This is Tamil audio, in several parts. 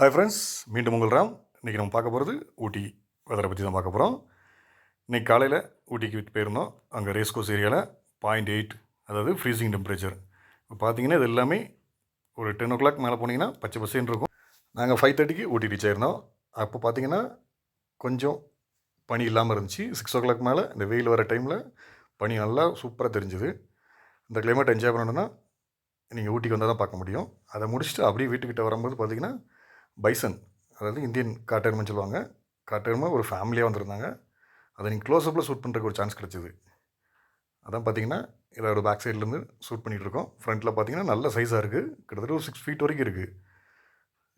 ஹாய் ஃப்ரெண்ட்ஸ் மீண்டும் உங்கள் ராம். இன்றைக்கி நம்ம பார்க்க போகிறது ஊட்டி வெதரை பற்றி தான் பார்க்க போகிறோம் இன்றைக்கி காலையில் ஊட்டிக்கு போயிருந்தோம். அங்கே ரேஸ் கோர்ஸ் ஏரியாவில் பாயிண்ட் எயிட் அதாவது ஃப்ரீசிங் டெம்பரேச்சர் இப்போ பார்த்தீங்கன்னா இது எல்லாமே ஒரு டென் ஓ கிளாக் மேலே போனீங்கன்னா பச்சை பசேன்னு இருக்கும். நாங்கள் ஃபைவ் தேர்ட்டிக்கு ஊட்டி ரீச் ஆயிருந்தோம். அப்போ பார்த்தீங்கன்னா கொஞ்சம் பனி இல்லாமல் இருந்துச்சு. சிக்ஸ் ஓ கிளாக் மேலே இந்த வெயில் வர டைமில் பனி நல்லா சூப்பராக தெரிஞ்சுது. இந்த கிளைமேட் என்ஜாய் பண்ணணுன்னா நீங்கள் ஊட்டிக்கு வந்தால் தான் பார்க்க முடியும். அதை முடிச்சுட்டு அப்படியே வீட்டுக்கிட்ட வரும்போது பார்த்தீங்கன்னா பைசன் அதாவது இந்தியன் காட்டெருமைன்னு சொல்லுவாங்க. காட்டெருமை ஒரு ஃபேமிலியாக வந்திருந்தாங்க. அதை நீங்கள் க்ளோஸ்அப்பில் ஷூட் பண்ணுறதுக்கு ஒரு சான்ஸ் கிடச்சிது. அதான் பார்த்தீங்கன்னா இதோட பேக் சைட்லேருந்து ஷூட் பண்ணிகிட்டு இருக்கோம் ஃப்ரண்ட்டில் பார்த்தீங்கன்னா நல்ல சைஸாக இருக்குது கிட்டத்தட்ட ஒரு சிக்ஸ் ஃபீட் வரைக்கும் இருக்குது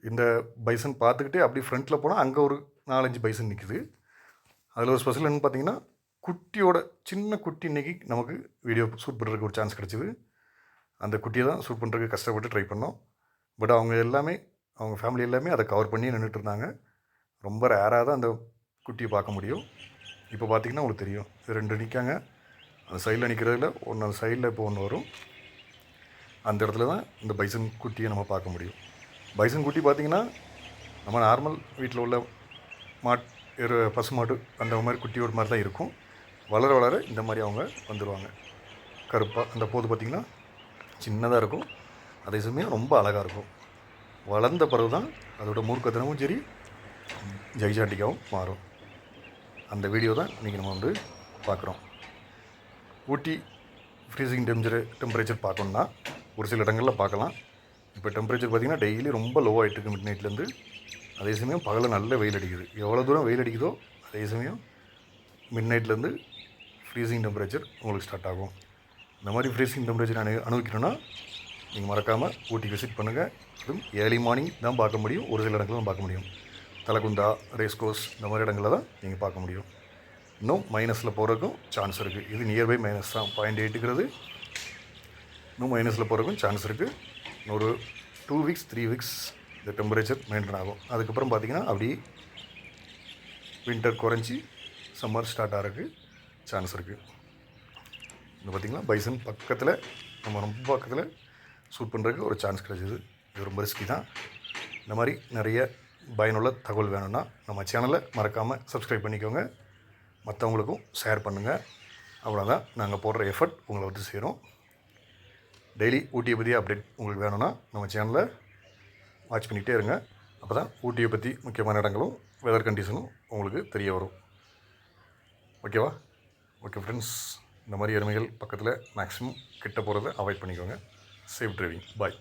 இந்த பைசன் பார்த்துக்கிட்டே அப்படி ஃப்ரண்ட்டில் போனால் அங்கே ஒரு நாலஞ்சு பைசன் நிற்குது அதில் ஒரு ஸ்பெஷல் என்னன்னு பார்த்தீங்கன்னா குட்டியோட சின்ன குட்டி இன்னைக்கு நமக்கு வீடியோ ஷூட் பண்ணுறதுக்கு ஒரு சான்ஸ் கிடச்சிது. அந்த குட்டியை தான் ஷூட் பண்ணுறதுக்கு கஷ்டப்பட்டு ட்ரை பண்ணோம். பட் அவங்க எல்லாமே அவங்க ஃபேமிலி எல்லாமே அதை கவர் பண்ணி நின்றுட்டு இருந்தாங்க ரொம்ப ரேராக தான் அந்த குட்டியை பார்க்க முடியும். இப்போ பார்த்தீங்கன்னா உங்களுக்கு தெரியும். இது ரெண்டு நிற்காங்க அந்த சைடில் நிற்கிறதுல ஒன்று அந்த சைடில் இப்போ ஒன்று வரும். அந்த இடத்துல தான் இந்த பைசன் குட்டியை நம்ம பார்க்க முடியும். பைசன் குட்டி பார்த்திங்கன்னா நம்ம நார்மல் வீட்டில் உள்ள மாட் எரு பசு மாட்டு அந்த மாதிரி குட்டியோட மாதிரி தான் இருக்கும். வளர வளர இந்த மாதிரி அவங்க வந்துடுவாங்க கருப்பாக அந்த போது பார்த்திங்கன்னா சின்னதாக இருக்கும். அதே சமயம் ரொம்ப அழகாக இருக்கும். வளர்ந்த பிறகு தான் அதோட மூர்க்கத்தனமும் சரி ஜெய்ஜாண்டிக்காவும் மாறும். அந்த வீடியோ தான் இன்றைக்கி நம்ம வந்து பார்க்குறோம். ஊட்டி ஃப்ரீசிங் டெம்பரே டெம்பரேச்சர் பார்க்கணுன்னா ஒரு சில இடங்களில் பார்க்கலாம். இப்போ டெம்பரேச்சர் பார்த்திங்கன்னா டெய்லி ரொம்ப லோ ஆகிட்டு இருக்கு மிட் நைட்லேருந்து அதே சமயம் பகலில் நல்ல வெயில் அடிக்குது. எவ்வளோ தூரம் வெயில் அடிக்குதோ அதே சமயம் மிட் நைட்லேருந்து ஃப்ரீசிங் டெம்பரேச்சர் உங்களுக்கு ஸ்டார்ட் ஆகும். இந்த மாதிரி ஃப்ரீசிங் டெம்பரேச்சர் அனு அனுபவிக்கணும்னா நீங்கள் மறக்காமல் ஊட்டி விசிட் பண்ணுங்கள் அதுவும் ஏர்லி மார்னிங் தான் பார்க்க முடியும். ஒரு சில இடங்களில் தான் பார்க்க முடியும். தலகுந்தா ரேஸ்கோஸ் இந்த மாதிரி இடங்களில் தான் நீங்கள் பார்க்க முடியும். இன்னும் மைனஸில் போகிறதுக்கும் சான்ஸ் இருக்குது இது நியர்பை மைனஸ் தான். பாயிண்ட் எயிட்டுங்கிறது இன்னும் மைனஸில் போகிறதுக்கும் சான்ஸ் இருக்குது ஒரு டூ வீக்ஸ் த்ரீ வீக்ஸ் இந்த டெம்பரேச்சர் மெயின்டைன் ஆகும். அதுக்கப்புறம் பார்த்திங்கன்னா அப்படி வின்டர் குறைஞ்சி சம்மர் ஸ்டார்ட் ஆகிறதுக்கு சான்ஸ் இருக்குது இந்த பார்த்திங்கன்னா பைசன் பக்கத்தில் நம்ம ரொம்ப பக்கத்தில் ஷூட் பண்ணுறதுக்கு ஒரு சான்ஸ் கிடைச்சிது. இது ரொம்ப ரிஸ்கி தான். இந்த மாதிரி நிறைய பயனுள்ள தகவல் வேணும்னா நம்ம சேனலை மறக்காமல் சப்ஸ்கிரைப் பண்ணிக்கோங்க. மற்றவங்களுக்கும் ஷேர் பண்ணுங்கள் அவ்வளோதான் நாங்கள் போடுற எஃபர்ட் உங்களை வந்து சேரும். டெய்லி ஊட்டியை பற்றி அப்டேட் உங்களுக்கு வேணும்னா நம்ம சேனலை வாட்ச் பண்ணிகிட்டே இருங்க. அப்போ தான் ஊட்டியை பற்றி முக்கியமான இடங்களும் வெதர் கண்டிஷனும் உங்களுக்கு தெரிய வரும். ஓகேவா ஓகே ஃப்ரெண்ட்ஸ் இந்த மாதிரி எருமைகள் பக்கத்தில் மேக்ஸிமம் கிட்ட போகிறத அவாய்ட் பண்ணிக்கோங்க. safe driving. Bye.